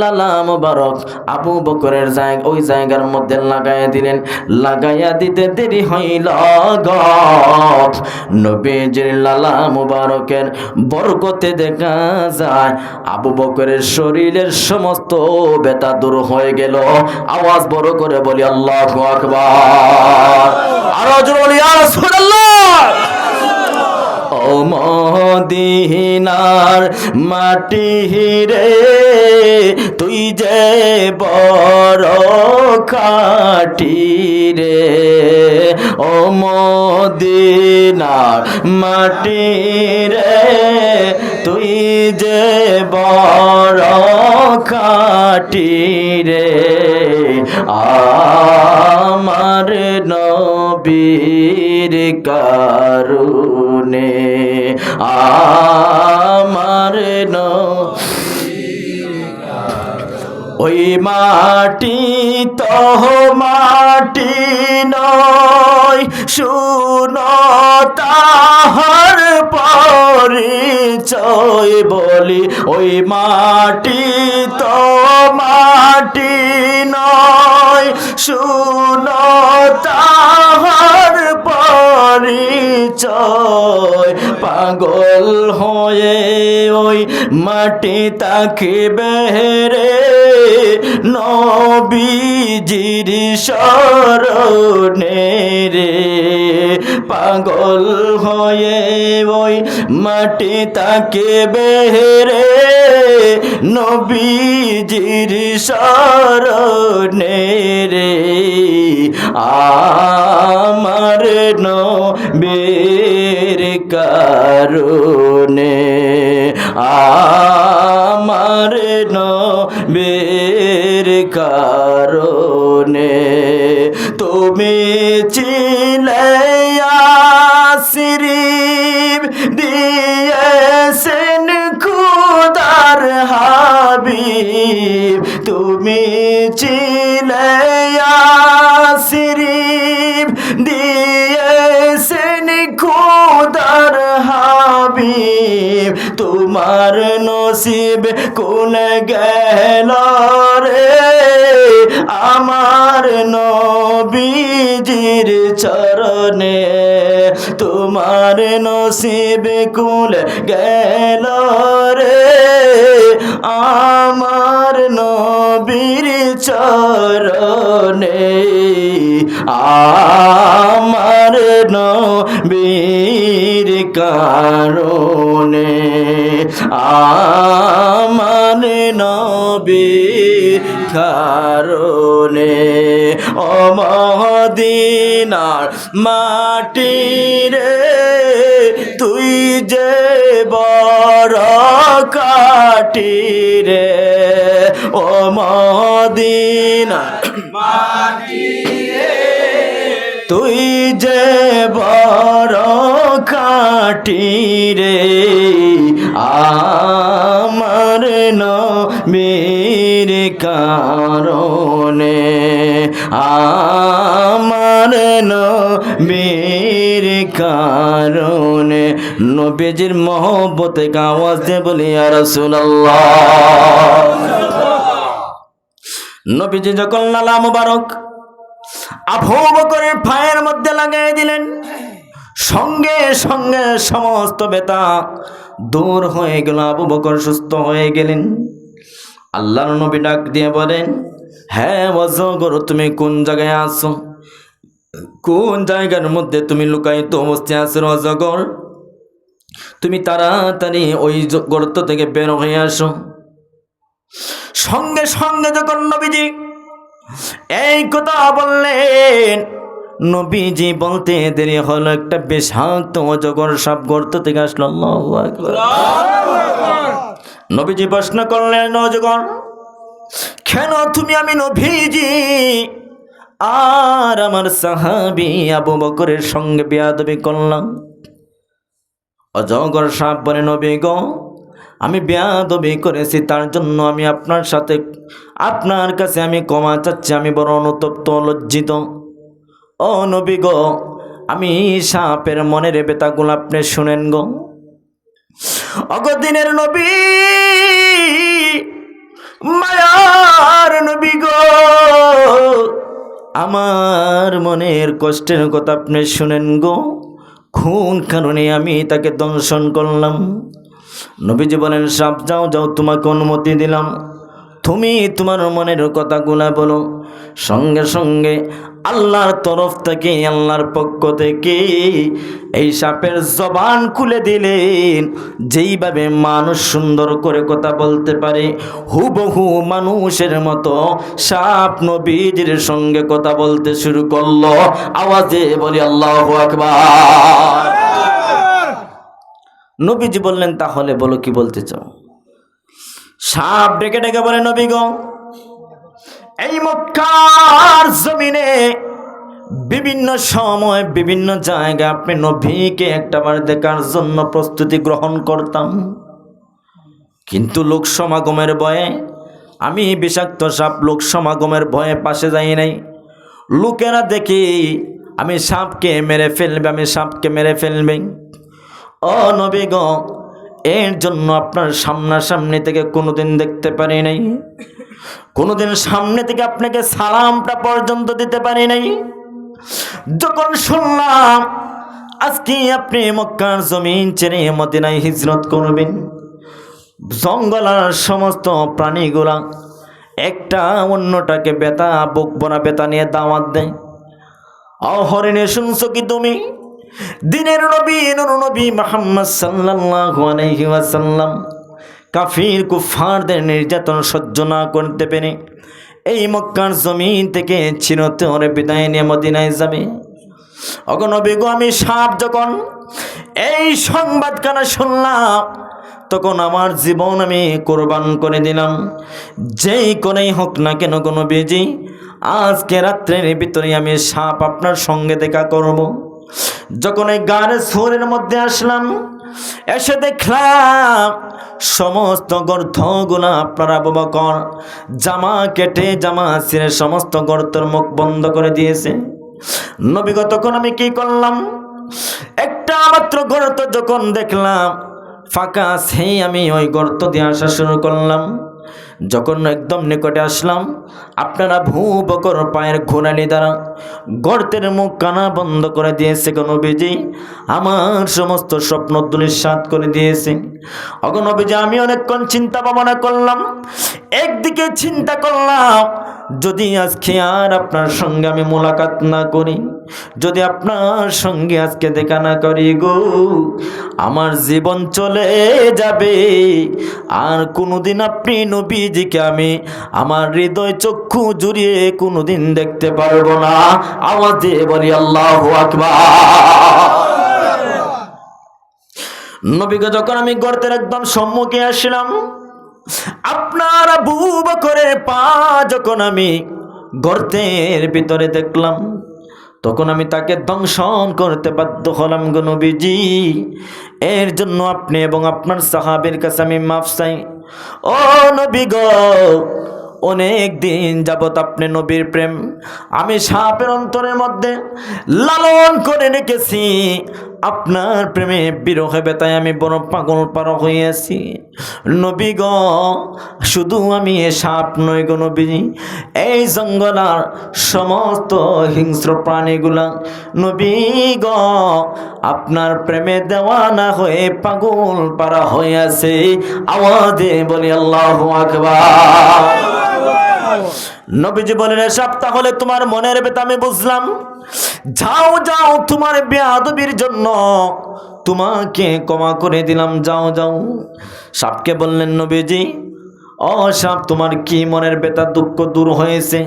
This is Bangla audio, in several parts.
লালা মোবারক আবু বকরের জায়গা ওই জায়গার মধ্যে লাগাইয়া দিলেন। লাগাইয়া দিতে দেরি হইল নবীজির লালা মোবারকের বরকতে দেখা যায়। আবু বকরের শরীরের সমস্ত বেতা দূর হয়ে গেল। আওয়াজ বড় করে বলি, আল্লাহ আকবার। আরও জোরে বলি ও মদিনার মাটি রে তুই যে বড় খাটি রে। ও মদিনার মাটি রে তুই যে বড় কাটি রে আমার নবীর কারুনে আমার নবীর ওই মাটি তো মাটি নয় শুনো তাহার পরিচয় বলি। ওই মাটি তো মাটি নয় শুনো তাহার পরিচয় পাগল হয়ে ওই মাটি তাকে বেহরে। নবীজির শরণে রে। পাগল হয়ে ওই মাটি তাকে বেহরে। নবীজির শরণে রে। আমার নবীর কারণে আমার নবীর কারণে তুমি চিলে আসিরিব দিয়েছেন খুদার হাবিব। তোমার নসিব কোন গেল? আমার নবীজির চরণে তোমার নসিব কুল গেল রে। আমার নবীর চরণে আমার নবীর কারণে আমার নবীর কারণে অমদিনার মাটি রে, তুই যে বড় কাটি রে ও মদিনা তুই যে বড় কাটি রে, আমার নবীর কারণে আমার নবীর কারণে নবীজির মহব্বতে আওয়াজ দিয়ে বলি আর নবীজি যখন লালা মুবারক আবু বকরের পায়ের মধ্যে লাগাই দিলেন, সঙ্গে সঙ্গে সমস্ত বেতা দূর হয়ে গেল, আবু বকর সুস্থ হয়ে গেলেন। আল্লাহর নবী ডাক দিয়ে বলেন হ্যাঁ অজগর তুমি কোন জায়গায় আসো কোন জায়গার মধ্যে তুমি লুকায়িত অবস্থায় আছো অজগর তুমি তাড়াতাড়ি ওই গর্ত থেকে বের হয়ে আসো। সঙ্গে সঙ্গে যখন নবীজি এই কথা বললেন, নবীজি বলতে দেরি হলো, একটা বিষাক্ত অজগর সাপ গর্ত থেকে আসলো। নবীজি প্রশ্ন করলেন অজগর কেন তুমি আমি নবীজি? আর আমার সাহাবি আবু বকরের সঙ্গে বেয়াদবি করলাম? অজগর সাপ বলে নবী, গো, আমি বেয়াদবি করেছি, তার জন্য আমি আপনার সাথে, আপনার কাছে আমি ক্ষমা চাচ্ছি, আমি বড় অনুতপ্ত, লজ্জিত। ও নবী গো, আমি সাপের মনের বেতাগুলো আপনি শুনেন গো অগদিনের নবী, মায়ার নবী গো। আমার মনের কষ্টের কথা আপনি শুনেন গো। খুন কারণে আমি তাকে দংশন করলাম। নবীজি বলেন, সাপ যাও যাও, তোমাকে অনুমতি দিলাম। তুমি তোমার মনের কথাগুলা বলো। সঙ্গে সঙ্গে আল্লাহর তরফ থেকে, আল্লাহর পক্ষ থেকে এই সাপের জবান খুলে দিলেন। যেইভাবে মানুষ সুন্দর করে কথা বলতে পারে, হুবহু মানুষের মতো সাপ নবীজির সঙ্গে কথা বলতে শুরু করল। আওয়াজে বলি, আল্লাহ আকবার। নবীজি বললেন, তাহলে বলো কি বলতে চাও? সাপ ডেকে ডেকে বলে, নবী গো এই মক্কার জমিনে বিভিন্ন সময় বিভিন্ন জায়গায় আপনি নবীকে একটাবার দেখার জন্য প্রস্তুতি গ্রহণ করতাম। কিন্তু লোক সমাগমের ভয়ে, আমি বিষাক্ত সাপ লোক সমাগমের ভয়ে পাশে যাই নাই। লোকেরা দেখি আমি সাপকে মেরে ফেলবে, আমি সাপকে মেরে ফেলবে। ও এর জন্য আপনার সামনাসামনি থেকে কোনোদিন দেখতে পারি নাই। কোনোদিন সামনে থেকে আপনাকে সালামটা পর্যন্ত দিতে পারি নাই। যখন শুনলাম, আজকে আপনি মক্কার জমিন ছেড়ে মদিনায় হিজরত করবেন জঙ্গলার সমস্ত প্রাণীগুলা একটা অন্যটাকে বেতা, বুক বোনা বেতা নিয়ে দাওয়াত দেয়। অহরিণে শুনছো কি তুমি? দিনের নবী নবী মোহাম্মদ সাল্লাল্লাহু আলাইহি ওয়াসাল্লাম কাফির কুফারদের নির্যাতন সহ্য না করতে পেরে এই মক্কার জমিন থেকে চিরতরে বিদায় নিয়ে মদিনায় যাবে অগনবী গো আমি সাপ যখন এই সংবাদখানা শুনলাম, তখন আমার জীবন আমি কোরবান করে দিলাম যেই করেই হোক না কেন কোনো বেজি, আজকে রাত্রের ভিতরে আমি সাপ আপনার সঙ্গে দেখা করব। যখন এই গানের সুরের মধ্যে আসলাম এসে দেখলাম সমস্ত গর্তগুলা আপনার আবু বকর জামা কেটে জামা ছিঁড়ে সমস্ত গর্তের মুখ বন্ধ করে দিয়েছে। নবীগ তখন আমি কি করলাম? একটা মাত্র গর্ত যখন দেখলাম, ফাঁকা সেই আমি ওই গর্ত দিয়ে আসা শুরু করলাম। যখন একদম নিকটে আসলাম, আপনারা ভূ বকর পায়ের ঘোরানি দ্বারা গর্তের মুখ কানা বন্ধ করে দিয়েছে গণবিজি আমার সমস্ত স্বপ্ন দুলিশাত করে দিয়েছে। অগণবিজি আমি অনেকক্ষণ চিন্তা ভাবনা করলাম একদিকে চিন্তা করলাম, যদি আজকে আর আপনার সঙ্গে আমি মোলাকাত না করি, যদি আপনার সঙ্গে আজকে দেখা না করি গো, আমার জীবন চলে যাবে। আর কোনোদিন আপনি নবীজিকে আমি আমার হৃদয় চক্ষু জুড়িয়ে কোনোদিন দেখতে পারব না। আওয়াজে বলি, আল্লাহ আকবার। নবীকে যখন আমি গর্তের একদম সম্মুখে আসলাম আপনার আবু বকরের পা যখন আমি গর্তের ভিতরে দেখলাম, তখন আমি তাকে দংশন করতে বাধ্য হলাম, গো নবীজি, এর জন্য আপনি এবং আপনার সাহাবের কাছে আমি মাফ চাই। ও নবী গো, অনেক দিন যাবৎ আপনি নবীর প্রেম, আমি সাপের অন্তরের মধ্যে লালন করে রেখেছি। আপনার প্রেমে বিরহে বেতায় আমি বড় পাগল পার হইয়াছি নবী গ শুধু আমি এ সাপ নই গো নবী এই জঙ্গলার সমস্ত হিংস্র প্রাণীগুলা নবী গ আপনার প্রেমে দেওয়া না হয়ে পাগল পারা হইয়াছে আওয়াজে বলি আল্লাহ আকবার। নবীজি বলেন এসব তাহলে তোমার মনের বেতা আমি বুঝলাম যাও যাও তোমার বেয়াদবির জন্য। তোমাকে ক্ষমা করে দিলাম, যাও যাও। সাপকে বললেন, নবীজি ও সাপ, তোমার কি মনের বেতা দুঃখ দূর হয়েছে?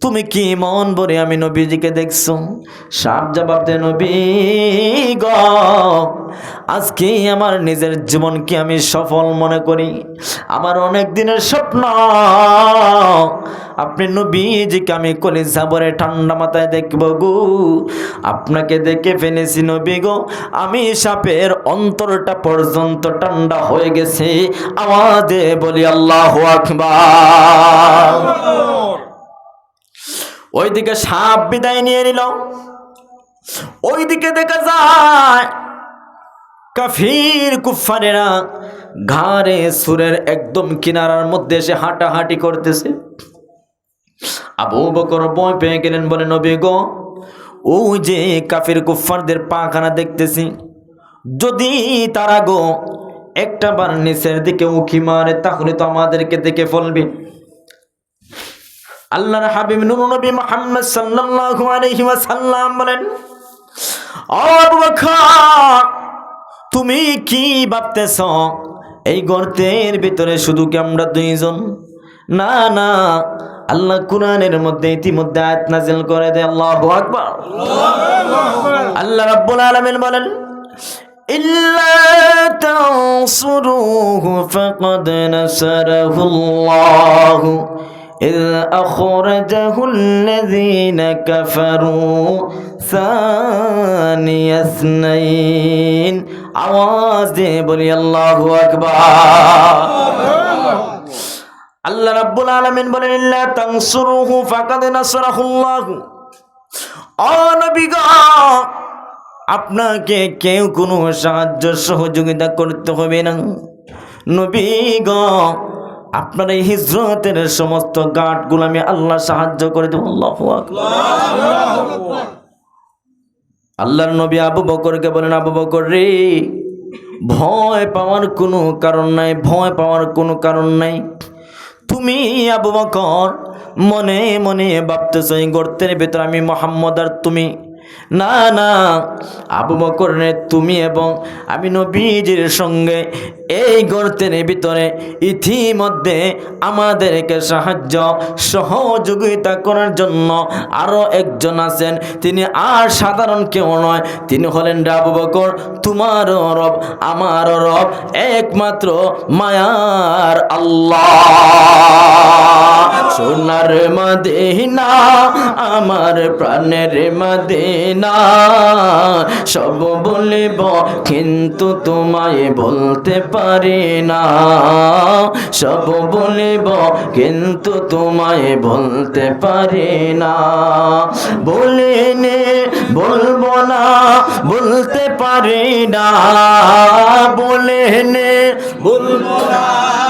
তুমি কি মন ভরে আমি নবীজিকে দেখছ? সাপ জবাব দে নবী গ, আজকে আমার নিজের জীবনকে আমি সফল মনে করি। আমার অনেক দিনের স্বপ্ন আপনি নবীজিকে আমি কলিজা ভরে ঠান্ডা মাথায় দেখব গো। আপনাকে দেখে ফেলেছি নবী গো। আমি সাপের অন্তরটা পর্যন্ত ঠান্ডা হয়ে গেছে। আওয়াজে বলি, আল্লাহ আকবার। ওইদিকে সাপ বিদায় নিয়ে নিল। ওইদিকে দেখা যায়, কাফির কুফারেরা ঘাড়ে সুরের একদম কিনারার মধ্যে এসে হাঁটাহাঁটি করতেছে। আবু বকর বয় পেয়ে গেলেন, বলে, নবী গো, ওই যে কাফির কুফারদের পাখানা দেখতেছি, যদি তারা গো একটা বার নিচের দিকে উঁকি মারে, তাহলে তো আমাদেরকে দেখে ফলবে। আল্লাহর হাবিব নূর নবী মুহাম্মদ সাল্লাল্লাহু আলাইহি ওয়াসাল্লাম বলেন, ও আবু বকর, তুমি কি ভাবতেছ, এই গর্তের ভিতরে শুধু কি আমরা দুইজন? না না আল্লাহ কুরআনের মধ্যে ইতিমধ্যে আয়াত নাজিল করে দেয় আল্লাহু আকবার আল্লাহ রাব্বুল আলামিন বলেন إلا تنصروه فقد نصره الله إذ أخرجه الذين كفروا ثاني اثنين আওয়াজ দিয়ে বলি আল্লাহু আকবার আল্লাহ রাব্বুল আলামিন বলেন, ইল্লা তানসুরুহু ফাকাদ নাসরাহুল্লাহু। ও নবী গো, আপনাকে কেউ কোনো সাহায্য সহযোগিতা করতে হবে না। নবী গ, আপনার এই হিজরতের সমস্ত গাঁটগুলো আমি আল্লাহ সাহায্য করে দেবো। আল্লাহ আল্লাহর নবী আবু বকরকে বলেন, আবু বকর রে, ভয় পাওয়ার কোনো কারণ নাই, ভয় পাওয়ার কোনো কারণ নাই। তুমি আবু বকর মনে মনে ভাবতেছ এই গর্তের ভেতর আমি মোহাম্মদ আর তুমি? না না, আবু বকর রে তুমি এবং আমি নবীজির সঙ্গে এই গর্তের ভিতরে ইতিমধ্যে আমাদেরকে সাহায্য সহযোগিতা করার জন্য আরও একজন আছেন। তিনি আর সাধারণ কেউ নয়, তিনি হলেন আবু বকর তোমার রব আমার রব, একমাত্র মায়ার আল্লাহ। সোনার মদিনা, আমার প্রাণের মদিনা সব বলিব, কিন্তু তোমায় বলতে পারি না। সব বলিব, কিন্তু তোমায় বলতে পারি না। বলিনি বলব না, বলতে পারি না। বলিনি বলব না।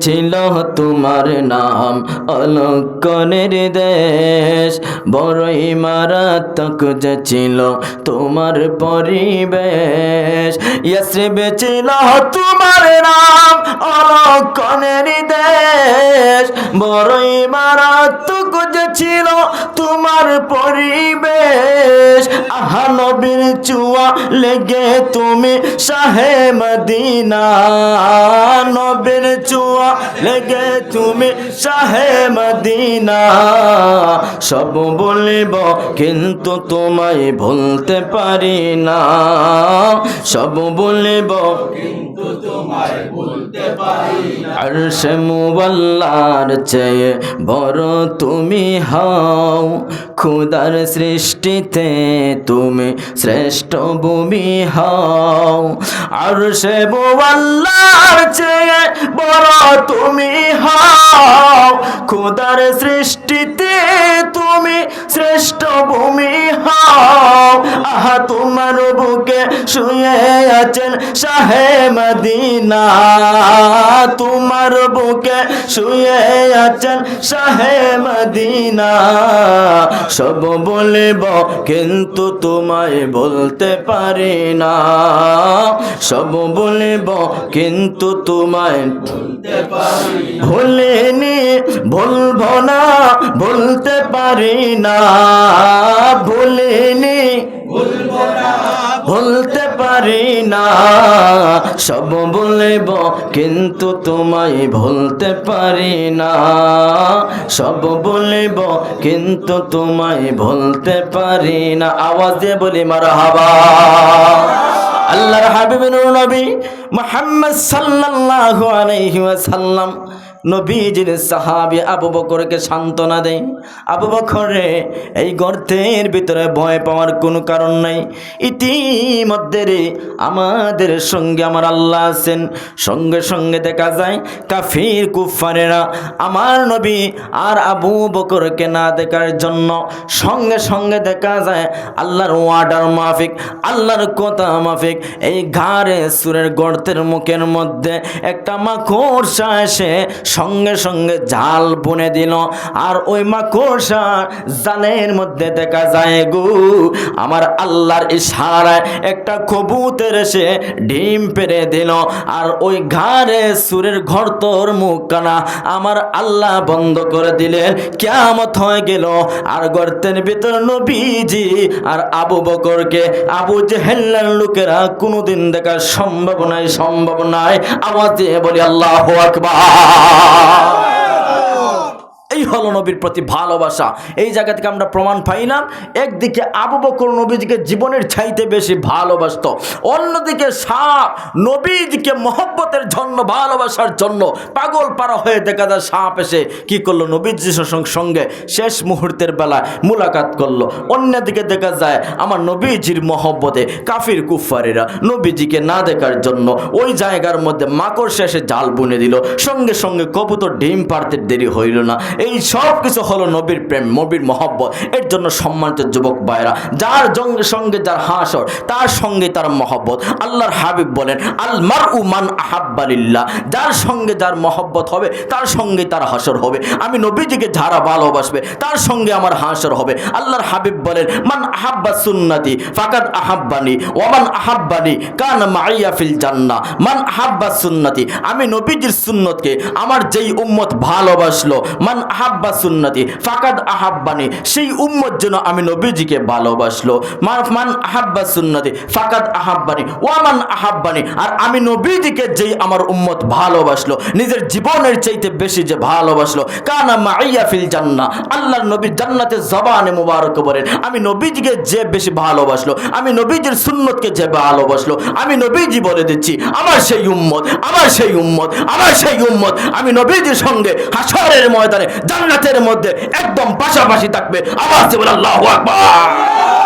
ছিল তোমার নাম অলকনের দেশ। বড়ই মারাত্মক যে ছিল তোমার পরিবেশ। শ্রী ছিল তোমার নাম অলকনের দেশ। বড়ই মারাত্মক যে ছিল তোমার পরিবেশ। আহা নবীর চুয়া লেগে তুমি শাহে মদিনা। Ah. নবীর চুয়া লেগে তুমি শাহে মদিনা। সব বলিব, কিন্তু তোমায় ভুলতে পারি না। সব বলিব আর সে মুবাল্লার চেয়ে বড় তুমি হও। খুদার সৃষ্টিতে তুমি শ্রেষ্ঠ ভূমি হও। আর সে মুবাল্লার চেয়ে বড় তুমি হও। খোদার সৃষ্টিতে তুমি শ্রেষ্ঠ ভূমি হও। আহা বুকে শুয়ে আছেন শাহে মদিনা। তোমার বুকে শুয়ে আছেন শাহে মদিনা। সব বলিব, কিন্তু তোমায় বলতে পারি না। সব বলিব, কিন্তু তোমায় ভুলিনি, ভুলব না, বলতে পারি না। ভুলিনি বলতে পারি না, সব বলব, কিন্তু তোমায় ভুলতে পারি না। সব বলব, কিন্তু তোমায় ভুলতে পারি না। আওয়াজ দিয়ে বলি মারা হাবা আল্লাহর হাবিব নবী মুহাম্মদ সাল্লাল্লাহু আলাইহি ওয়াসাল্লাম নবীজির সাহাবি আবু বকরকে সান্ত্বনা দেয়। আবু বকরে এই গর্তের ভিতরে ভয় পাওয়ার কোনো কারণ নাই। ইতিমধ্যে রে আমাদের সঙ্গে আমার আল্লাহ আছেন। সঙ্গে সঙ্গে দেখা যায়, কাফির কুফারেরা আমার নবী আর আবু বকরকে না দেখার জন্য সঙ্গে সঙ্গে দেখা যায়, আল্লাহর ওয়ার্ডার মাফিক, আল্লাহর কথা মাফিক, এই ঘাড়ে সুরের গর্তের মুখের মধ্যে একটা মাকড়সা এসে সঙ্গে সঙ্গে জাল বুনে দিল। আর ওই মাকড়সা জালের মধ্যে দেখা যায় গো। আমার আল্লাহর ইশারায় একটা কবুতর এসে ডিম পেরে দিল। আর ওই ঘাড়ে সুরের ঘরতর মুখখানা আমার আল্লাহ বন্ধ করে দিলেন। কেমত হয়ে গেল। আর গর্তের ভিতর নবীজি আর আবু বকরকে আবু জেহেল্লার লোকেরা কোনোদিন দেখা সম্ভব নাই সম্ভব নাই। আওয়াজ দিয়ে বলি, আল্লাহ আকবার। 啊。এই হলো নবীর প্রতি ভালোবাসা। এই জায়গা থেকে আমরা প্রমাণ পাইলাম একদিকে আবু বকর নবীজিকে জীবনের চাইতে বেশি ভালোবাসত। অন্যদিকে সাপ নবীজিকে মহব্বতের জন্য, ভালোবাসার জন্য পাগল পারা হয়ে দেখা যায় সাপ এসে কি করল নবীজির সঙ্গ- শেষ মুহূর্তের বেলায় মুলাকাত করল। অন্যদিকে দেখা যায় আমার নবীজির মহব্বতে কাফির কুফারেরা নবীজিকে না দেখার জন্য ওই জায়গার মধ্যে মাকড় শেষে জাল বুনে দিল। সঙ্গে সঙ্গে কবুতর ডিম পারতে দেরি হইল না। এই সব কিছু হলো নবীর প্রেম, নবীর মহব্বত। এর জন্য সম্মানিত যুবক ভাইরা যার জঙ্গে সঙ্গে যার হাসর, তার সঙ্গে তার মহব্বত। আল্লাহর হাবিব বলেন আল মার উমান আহাব্বালিল্লাহ যার সঙ্গে যার মহব্বত হবে, তার সঙ্গে তার হাসর হবে। আমি নবীজিকে যারা ভালোবাসবে, তার সঙ্গে আমার হাসর হবে। আল্লাহর হাবিব বলেন, মান আহাব্বা সুন্নতি, ফাকাদ আহাব্বানি ওমান আহাব্বানি কান মাইয়া ফিল জান্নাহ। মান আহাব্বা সুন্নতি, আমি নবীজির সুন্নতকে, আমার যেই উম্মত ভালোবাসলো, মান আহাব্বা সুন্নতি, ফাকাদ আহাব্বানি, সেই উম্মত যেন আমি নবীজিকে ভালোবাসলো। মান আহাব্বা সুন্নতি, ফাকাদ আহাব্বানি ওয়ামান আহাব্বানি, আর আমি নবীজিকে যেই আমার উম্মত ভালোবাসলো, নিজের জীবনের চাইতে বেশি যে ভালোবাসলো, কানা মাইয়া ফিল জান্নাহ আল্লাহর নবী জান্নাতে জবানে মুবারক বলেন, আমি নবীজিকে যে বেশি ভালোবাসলো, আমি নবীজির সুন্নতকে যে ভালোবাসলো, আমি নবীজি বলে দিচ্ছি, আমার সেই উম্মত, আমার সেই উম্মত, আমার সেই উম্মত, আমি নবীজির সঙ্গে হাসরের ময়দানে জান্নাতের মধ্যে একদম পাশাপাশি থাকবে। আবার আল্লাহ আকবার।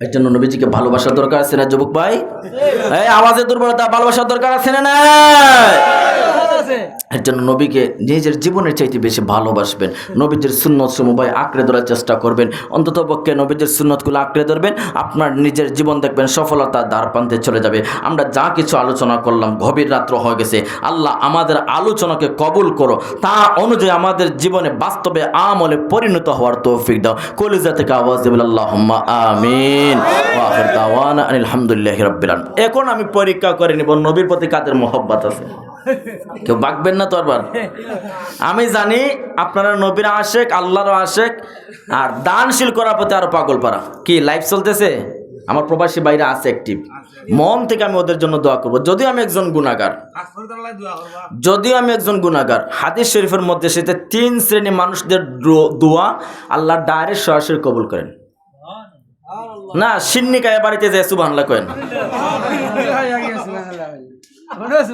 এর জন্য নবীজিকে ভালোবাসার দরকার আছে না, যুবক ভাই? এই আওয়াজের দুর্বলতা ভালোবাসার দরকার আছে না এর জন্য নবীকে নিজের জীবনের চাইতে বেশি ভালোবাসবেন। নবীজির সুন্নত সমবায় আঁকড়ে ধরার চেষ্টা করবেন। অন্তত পক্ষে নবীজির সুন্নতগুলো আঁকড়ে ধরবেন। আপনার নিজের জীবন দেখবেন সফলতার দ্বার প্রান্তে চলে যাবে। আমরা যা কিছু আলোচনা করলাম, গভীর রাত্র হয়ে গেছে। আল্লাহ আমাদের আলোচনাকে কবুল করো। তা অনুযায়ী আমাদের জীবনে বাস্তবে আমলে পরিণত হওয়ার তৌফিক দাও। কলিজা থেকে আওয়াজ দেবে আল্লাহ আমিন। ওয়া আখির আনিল হামদুলিল্লাহি এখন আমি পরীক্ষা করে নিব, নবীর প্রতি কাদের মোহব্বত আছে? কেউ বাকবেন না তো আবার? আমি জানি আপনারা নবীর আশেক, আল্লাহর আশেক, আর দানশীল করার প্রতি আরও পাগল পারা। কি লাইফ চলতেছে? আমার প্রবাসী বাইরে আছে অ্যাক্টিভ মন থেকে আমি ওদের জন্য দোয়া করব। যদিও আমি একজন গুণাগার। যদিও আমি একজন গুণাগার। হাদিস শরীফের মধ্যে সেটা তিন শ্রেণি মানুষদের দোয়া আল্লাহ ডাইরেক্ট সরাসরি কবুল করেন। না, সিন্নিকায় বাড়িতে যায় সুবাহ করেন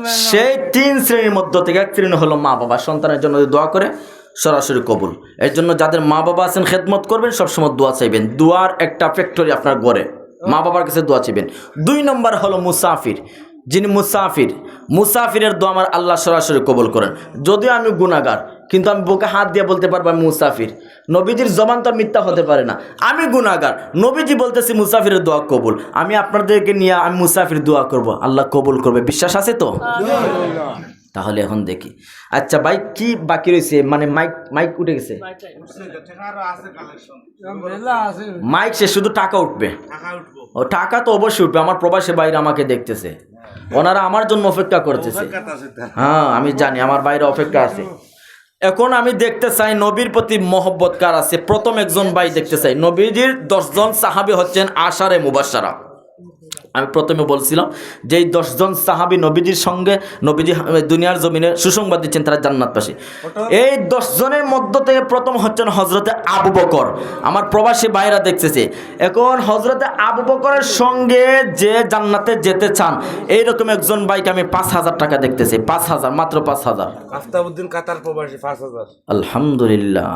সেই তিন শ্রেণির মধ্য থেকে এক শ্রেণি হলো মা বাবা। সন্তানের জন্য দোয়া করে, সরাসরি কবুল। এর জন্য যাদের মা বাবা আছেন, খেদমত করবেন, সবসময় দোয়া চাইবেন। দোয়ার একটা ফ্যাক্টরি আপনার গড়ে। মা বাবার কাছে দোয়া চাইবেন। দুই নম্বর হলো মুসাফির। যিনি মুসাফির, মুসাফিরের দোয়া আমার আল্লাহ সরাসরি কবুল করেন। যদিও আমি গুণাগার কিন্তু আমি বুকে হাত দিয়ে বলতে পারব আমি মুসাফির। নবীজির জবান তো মিথ্যা হতে পারে না। আমি গুণাগার নবীজি বলতেছি মুসাফিরের দোয়া কবুল। আমি আপনাদেরকে নিয়ে আমি মুসাফির দোয়া করব। আল্লাহ কবুল করবে। বিশ্বাস আছে তো? তাহলে এখন দেখি। আচ্ছা ভাই কি বাকি রয়েছে? মানে মাইক মাইক উঠে গেছে। মাইক সে শুধু টাকা উঠবে। ও টাকা তো অবশ্যই উঠবে। আমার প্রবাসী বাইরে আমাকে দেখতেছে। ওনারা আমার জন্য অপেক্ষা করতেছে। হ্যাঁ আমি জানি। আমার বাইরে অপেক্ষা আছে। এখন আমি দেখতে চাই নবীর প্রতি মহব্বত কার আছে? প্রথম একজন ভাই দেখতে চাই। নবীজির দশজন সাহাবি হচ্ছেন আশারে মুবাসারা আমি প্রথমে বলছিলাম যে দশজন সাহাবি নবীজির সঙ্গে নবীজি দুনিয়ার জমিনে সুসংবাদ দিচ্ছেন তারা জান্নাতবাসী। এই দশজনের মধ্য থেকে প্রথম হচ্ছেন হজরতে আবু বকর। আমার প্রবাসী ভাইরা দেখতেছে এখন হজরতে আবু বকরের সঙ্গে যে জান্নাতে যেতে চান এইরকম একজন বাইক আমি পাঁচ হাজার টাকা দেখতেছি পাঁচ হাজার মাত্র পাঁচ হাজার। আফতাবুদ্দিন কাতার প্রবাসী পাঁচ হাজার। আলহামদুলিল্লাহ।